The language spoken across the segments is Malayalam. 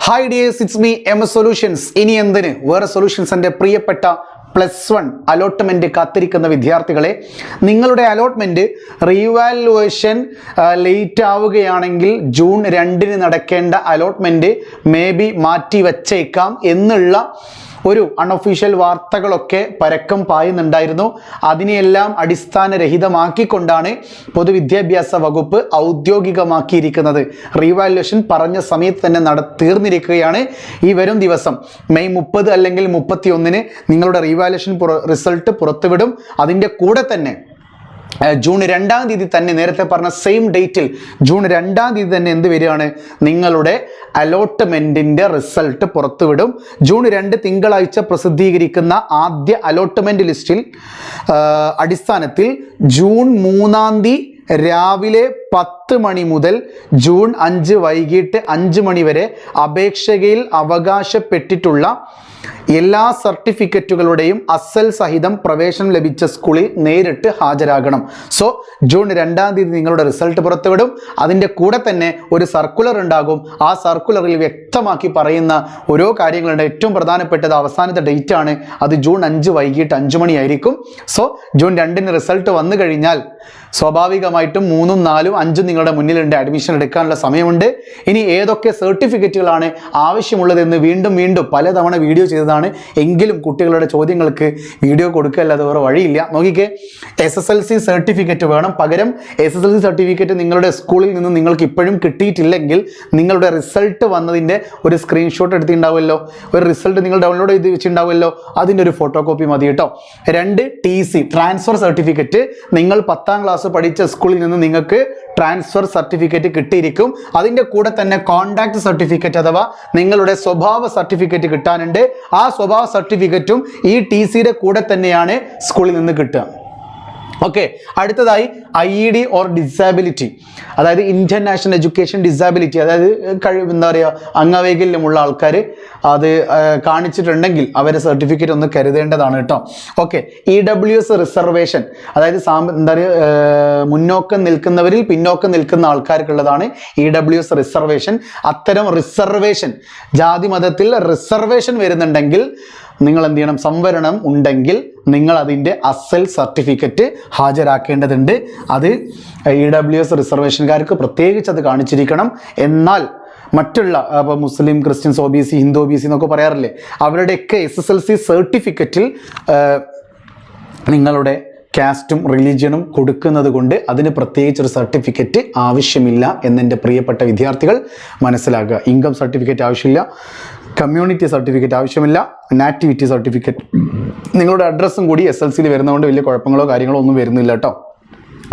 Hi dears it's me M solutions ഇനി എന്തിന്? വേറെ സൊല്യൂഷൻസ് എന്റെ പ്രിയപ്പെട്ട പ്ലസ് വൺ അലോട്ട്മെന്റ് കാത്തിരിക്കുന്ന വിദ്യാർത്ഥികളെ നിങ്ങളുടെ അലോട്ട്മെന്റ് റീവാലുവേഷൻ ലേറ്റ് ആവുകയാണെങ്കിൽ ജൂൺ രണ്ടിന് നടക്കേണ്ട അലോട്ട്മെന്റ് മേ ബി മാറ്റി വച്ചേക്കാം എന്നുള്ള ഒരു അൺഒഫീഷ്യൽ വാർത്തകളൊക്കെ പരക്കം പായുന്നുണ്ടായിരുന്നു. അതിനെയെല്ലാം അടിസ്ഥാനരഹിതമാക്കിക്കൊണ്ടാണ് പൊതുവിദ്യാഭ്യാസ വകുപ്പ് ഔദ്യോഗികമാക്കിയിരിക്കുന്നത്. റീവാലുവേഷൻ പറഞ്ഞ സമയത്ത് തന്നെ നട തീർന്നിരിക്കുകയാണ് ഈ വരും ദിവസം. മെയ് മുപ്പത് അല്ലെങ്കിൽ മുപ്പത്തി ഒന്നിന് നിങ്ങളുടെ റീവാലുവേഷൻ റിസൾട്ട് പുറത്തുവിടും. അതിന്റെ കൂടെ തന്നെ ജൂൺ രണ്ടാം തീയതി തന്നെ നേരത്തെ പറഞ്ഞ സെയിം ഡേറ്റിൽ ജൂൺ രണ്ടാം തീയതി തന്നെ എന്ത് വരികയാണ്? നിങ്ങളുടെ അലോട്ട്മെന്റിന്റെ റിസൾട്ട് പുറത്തുവിടും. ജൂൺ രണ്ട് തിങ്കളാഴ്ച പ്രസിദ്ധീകരിക്കുന്ന ആദ്യ അലോട്ട്മെന്റ് ലിസ്റ്റിൽ അടിസ്ഥാനത്തിൽ ജൂൺ മൂന്നാം തീയതി രാവിലെ പത്ത് മണി മുതൽ ജൂൺ അഞ്ച് വൈകിട്ട് അഞ്ച് മണി വരെ അപേക്ഷകയിൽ അവകാശപ്പെട്ടിട്ടുള്ള എല്ലാ സർട്ടിഫിക്കറ്റുകളുടെയും അസൽ സഹിതം പ്രവേശനം ലഭിച്ച സ്കൂളിൽ നേരിട്ട് ഹാജരാകണം. സോ ജൂൺ രണ്ടാം തീയതി നിങ്ങളുടെ റിസൾട്ട് പുറത്തുവിടും. അതിന്റെ കൂടെ തന്നെ ഒരു സർക്കുലർ ഉണ്ടാകും. ആ സർക്കുലറിൽ വ്യക്തമാക്കി പറയുന്ന ഓരോ കാര്യങ്ങളുണ്ട്. ഏറ്റവും പ്രധാനപ്പെട്ടത് അവസാനത്തെ ഡേറ്റ് ആണ്. അത് ജൂൺ അഞ്ച് വൈകിട്ട് അഞ്ച് മണിയായിരിക്കും. സോ ജൂൺ രണ്ടിന് റിസൾട്ട് വന്നു കഴിഞ്ഞാൽ സ്വാഭാവികമായിട്ടും മൂന്നും നാലും അഞ്ചും നിങ്ങളുടെ മുന്നിലുണ്ട്. അഡ്മിഷൻ എടുക്കാനുള്ള സമയമുണ്ട്. ഇനി ഏതൊക്കെ സർട്ടിഫിക്കറ്റുകളാണ് ആവശ്യമുള്ളതെന്ന് വീണ്ടും വീണ്ടും പലതവണ വീഡിയോ ചെയ്തതാണ്. എങ്കിലും കുട്ടികളുടെ ചോദ്യങ്ങൾക്ക് വീഡിയോ കൊടുക്കുക അല്ലാതെ വേറെ വഴിയില്ല. നോക്കിക്കേ S S L C certificate വേണം. പകരം S S L C certificate നിങ്ങളുടെ സ്കൂളിൽ നിന്ന് നിങ്ങൾക്ക് ഇപ്പോഴും കിട്ടിയിട്ടില്ലെങ്കിൽ നിങ്ങളുടെ റിസൾട്ട് വന്നതിന്റെ ഒരു സ്ക്രീൻഷോട്ട് എടുത്തിട്ടുണ്ടാവുമല്ലോ. ഒരു റിസൾട്ട് നിങ്ങൾ ഡൗൺലോഡ് ചെയ്ത് വെച്ചിട്ടുണ്ടാവുമല്ലോ. അതിന്റെ ഒരു ഫോട്ടോ കോപ്പി മതി കേട്ടോ. രണ്ട് ടി സി ട്രാൻസ്ഫർ സർട്ടിഫിക്കറ്റ് നിങ്ങൾ പത്താം ക്ലാസ് പഠിച്ച സ്കൂളിൽ നിന്ന് നിങ്ങൾക്ക് ട്രാൻസ്ഫർ സർട്ടിഫിക്കറ്റ് കിട്ടിയിരിക്കും. അതിന്റെ കൂടെ തന്നെ കോണ്ടാക്ട് സർട്ടിഫിക്കറ്റ് അഥവാ നിങ്ങളുടെ സ്വഭാവ സർട്ടിഫിക്കറ്റ് കിട്ടാനുണ്ട്. ആ സ്വഭാവ സർട്ടിഫിക്കറ്റും ഈ ടി സിയുടെ കൂടെ തന്നെയാണ് സ്കൂളിൽ നിന്ന് കിട്ടുക. ഓക്കെ അടുത്തതായി I E D or disability അതായത് ഇന്ത്യൻ നാഷണൽ എഡ്യൂക്കേഷൻ ഡിസാബിലിറ്റി അതായത് കഴിവ് എന്താ പറയുക അംഗവൈകല്യമുള്ള ആൾക്കാർ അത് കാണിച്ചിട്ടുണ്ടെങ്കിൽ അവരെ സർട്ടിഫിക്കറ്റ് ഒന്ന് കരുതേണ്ടതാണ് കേട്ടോ. Okay E W S reservation അതായത് സാമ്പ എന്താ പറയുക മുന്നോക്കം നിൽക്കുന്നവരിൽ പിന്നോക്കം നിൽക്കുന്ന ആൾക്കാർക്കുള്ളതാണ് ഇ ഡബ്ല്യു എസ് റിസർവേഷൻ അത്തരം റിസർവേഷൻ ജാതി മതത്തിൽ റിസർവേഷൻ വരുന്നുണ്ടെങ്കിൽ നിങ്ങൾ എന്ത് ചെയ്യണം സംവരണം ഉണ്ടെങ്കിൽ നിങ്ങൾ അതിന്റെ അസൽ സർട്ടിഫിക്കറ്റ് ഹാജരാക്കേണ്ടതുണ്ട്. അത് ഇ ഡബ്ല്യു എസ് റിസർവേഷൻകാർക്ക് പ്രത്യേകിച്ച് അത് കാണിച്ചിരിക്കണം. എന്നാൽ മറ്റുള്ള അപ്പോൾ മുസ്ലിം Christians O B C Hindu O B C എന്നൊക്കെ പറയാറില്ലേ അവരുടെയൊക്കെ എസ് എസ് എൽ സി സർട്ടിഫിക്കറ്റിൽ നിങ്ങളുടെ കാസ്റ്റും റിലീജിയനും കൊടുക്കുന്നത് കൊണ്ട് അതിന് പ്രത്യേകിച്ചൊരു സർട്ടിഫിക്കറ്റ് ആവശ്യമില്ല എന്നെന്റെ പ്രിയപ്പെട്ട വിദ്യാർത്ഥികൾ മനസ്സിലാക്കുക. ഇൻകം സർട്ടിഫിക്കറ്റ് ആവശ്യമില്ല. കമ്മ്യൂണിറ്റി സർട്ടിഫിക്കറ്റ് ആവശ്യമില്ല നാറ്റിവിറ്റി സർട്ടിഫിക്കറ്റ് നിങ്ങളുടെ അഡ്രസ്സും കൂടി എസ് എൽ സിയിൽ വരുന്നതുകൊണ്ട് വലിയ കുഴപ്പങ്ങളോ കാര്യങ്ങളോ ഒന്നും വരുന്നില്ല കേട്ടോ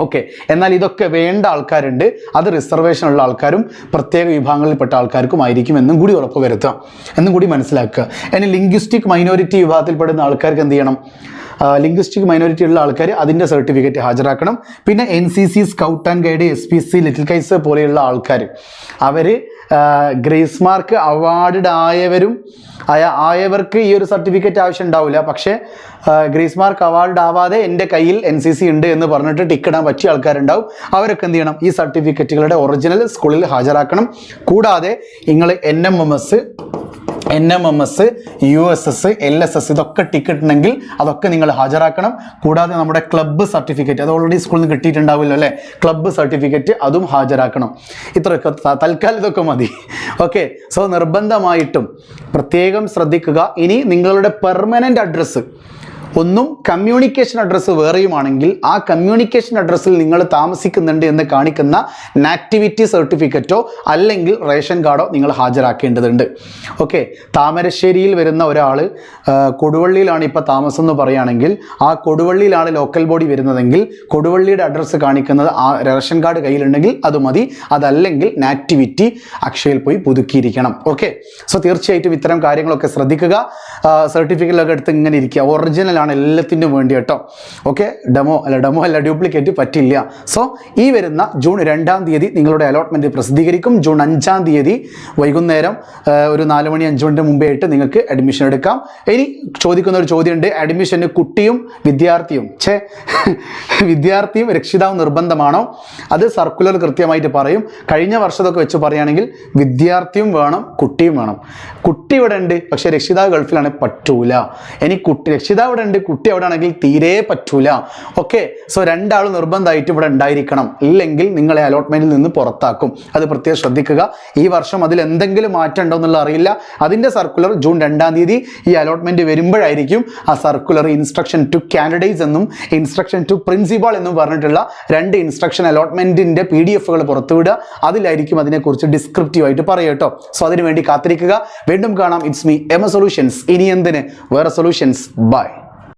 ഓക്കെ എന്നാൽ ഇതൊക്കെ വേണ്ട ആൾക്കാരുണ്ട്. അത് റിസർവേഷൻ ഉള്ള ആൾക്കാരും പ്രത്യേക വിഭാഗങ്ങളിൽപ്പെട്ട ആൾക്കാർക്കും ആയിരിക്കും എന്നും കൂടി ഉറപ്പ് വരുത്തുക. എന്നും കൂടി മനസ്സിലാക്കുക. ഇനി ലിംഗ്വിസ്റ്റിക് മൈനോറിറ്റി വിഭാഗത്തിൽപ്പെടുന്ന ആൾക്കാർക്ക് എന്ത് ചെയ്യണം? ലിംഗ്വിസ്റ്റിക് മൈനോറിറ്റി ഉള്ള ആൾക്കാർ അതിന്റെ സർട്ടിഫിക്കറ്റ് ഹാജരാക്കണം. പിന്നെ N C C scout and guide S P C little kites പോലെയുള്ള ആൾക്കാർ അവർ ഗ്രേസ് മാർക്ക് അവാർഡ് ആയവരും ആയ ആയവർക്ക് ഈ ഒരു സർട്ടിഫിക്കറ്റ് ആവശ്യം ഉണ്ടാവില്ല പക്ഷേ ഗ്രേസ് മാർക്ക് അവാർഡ് ആവാതെ എന്റെ കയ്യിൽ എൻ സി സി ഉണ്ട് എന്ന് പറഞ്ഞിട്ട് ടിക്കിടാൻ പറ്റിയ ആൾക്കാരുണ്ടാവും. അവരൊക്കെ എന്ത് ചെയ്യണം? ഈ സർട്ടിഫിക്കറ്റുകളുടെ ഒറിജിനൽ സ്കൂളിൽ ഹാജരാക്കണം. കൂടാതെ നിങ്ങൾ N M M S N M M S U S S L S S ഇതൊക്കെ ടിക്കറ്റ് ഉണ്ടെങ്കിൽ അതൊക്കെ നിങ്ങൾ ഹാജരാക്കണം. കൂടാതെ നമ്മുടെ ക്ലബ്ബ് സർട്ടിഫിക്കറ്റ് അത് ഓൾറെഡി സ്കൂളിൽ നിന്ന് കിട്ടിയിട്ടുണ്ടാവില്ല അല്ലേ? ക്ലബ്ബ് സർട്ടിഫിക്കറ്റ് അതും ഹാജരാക്കണം. ഇത്രയൊക്കെ തൽക്കാലം ഇതൊക്കെ മതി. ഓക്കെ സോ നിർബന്ധമായിട്ടും പ്രത്യേകം ശ്രദ്ധിക്കുക. ഇനി നിങ്ങളുടെ പെർമനന്റ് അഡ്രസ്സ് ഒന്നും കമ്മ്യൂണിക്കേഷൻ അഡ്രസ്സ് വേറെയുമാണെങ്കിൽ ആ കമ്മ്യൂണിക്കേഷൻ അഡ്രസ്സിൽ നിങ്ങൾ താമസിക്കുന്നുണ്ട് എന്ന് കാണിക്കുന്ന നാക്ടിവിറ്റി സർട്ടിഫിക്കറ്റോ അല്ലെങ്കിൽ റേഷൻ കാർഡോ നിങ്ങൾ ഹാജരാക്കേണ്ടതുണ്ട്. ഓക്കെ താമരശ്ശേരിയിൽ വരുന്ന ഒരാൾ കൊടുവള്ളിയിലാണ് ഇപ്പോൾ താമസം എന്ന് പറയുകയാണെങ്കിൽ ആ കൊടുവള്ളിയിലാണ് ലോക്കൽ ബോഡി വരുന്നതെങ്കിൽ കൊടുവള്ളിയുടെ അഡ്രസ്സ് കാണിക്കുന്നത് ആ റേഷൻ കാർഡ് കയ്യിലുണ്ടെങ്കിൽ അത് മതി. അതല്ലെങ്കിൽ നാക്ടിവിറ്റി അക്ഷയയിൽ പോയി പുതുക്കിയിരിക്കണം. ഓക്കെ സോ തീർച്ചയായിട്ടും ഇത്തരം കാര്യങ്ങളൊക്കെ ശ്രദ്ധിക്കുക. സർട്ടിഫിക്കറ്റിലൊക്കെ എടുത്ത് ഇങ്ങനെ ഇരിക്കുക. ഒറിജിനൽ ഒറിജിനലാണ് എല്ലാത്തിനും വേണ്ടി കേട്ടോ. ഓക്കെ ഡെമോ അല്ല ഡെമോ അല്ല ഡ്യൂപ്ലിക്കേറ്റ് പറ്റില്ല. സോ ഈ വരുന്ന ജൂൺ രണ്ടാം തീയതി നിങ്ങളുടെ അലോട്ട്മെന്റ് പ്രസിദ്ധീകരിക്കും. ജൂൺ അഞ്ചാം തീയതി വൈകുന്നേരം ഒരു നാല് മണി അഞ്ച് മണിന്റെ മുമ്പേ ആയിട്ട് നിങ്ങൾക്ക് അഡ്മിഷൻ എടുക്കാം. ഇനി ചോദിക്കുന്ന ഒരു ചോദ്യമുണ്ട് അഡ്മിഷന് കുട്ടിയും വിദ്യാർത്ഥിയും ഛേ വിദ്യാർത്ഥിയും രക്ഷിതാവും നിർബന്ധമാണോ? അത് സർക്കുലർ കൃത്യമായിട്ട് പറയും. കഴിഞ്ഞ വർഷത്തൊക്കെ വെച്ച് പറയുകയാണെങ്കിൽ വിദ്യാർത്ഥിയും വേണം കുട്ടിയും വേണം. കുട്ടി ഇവിടെ ഉണ്ട് പക്ഷേ രക്ഷിതാവ് ഗൾഫിലാണ് പറ്റൂല. ഇനി കുട്ടി രക്ഷിതാവ് ഇവിടെ ഉണ്ട് കുട്ടി അവിടെ ആണെങ്കിൽ തീരെ പറ്റൂല. ഓക്കെ സോ രണ്ടാളും നിർബന്ധമായിട്ട് ഇവിടെ ഉണ്ടായിരിക്കണം. ഇല്ലെങ്കിൽ നിങ്ങളെ അലോട്ട്മെന്റിൽ നിന്ന് പുറത്താക്കും. അത് പ്രത്യേകം ശ്രദ്ധിക്കുക. ഈ വർഷം അതിൽ എന്തെങ്കിലും മാറ്റം ഉണ്ടോ എന്നുള്ള അറിയില്ല. അതിന്റെ സർക്കുലർ ജൂൺ രണ്ടാം തീയതി ഈ അലോട്ട്മെന്റ് വരുമ്പോഴായിരിക്കും ആ സർക്കുലർ ഇൻസ്ട്രക്ഷൻ ടു കാൻഡിഡേറ്റ്സ് എന്നും ഇൻസ്ട്രക്ഷൻ ടു പ്രിൻസിപ്പാൾ എന്നും പറഞ്ഞിട്ടുള്ള രണ്ട് ഇൻസ്ട്രക്ഷൻ അലോട്ട്മെന്റിന്റെ പി ഡി എഫുകൾ പുറത്തുവിടുക. അതിലായിരിക്കും അതിനെക്കുറിച്ച് ഡിസ്ക്രിപ്റ്റീവ് ആയിട്ട് പറയുക കേട്ടോ. സോ അതിനുവേണ്ടി കാത്തിരിക്കുക. വീണ്ടും കാണാം. It's me M A solutions ഇനി എന്തിന്? വേറെ സൊല്യൂഷൻസ് ബൈ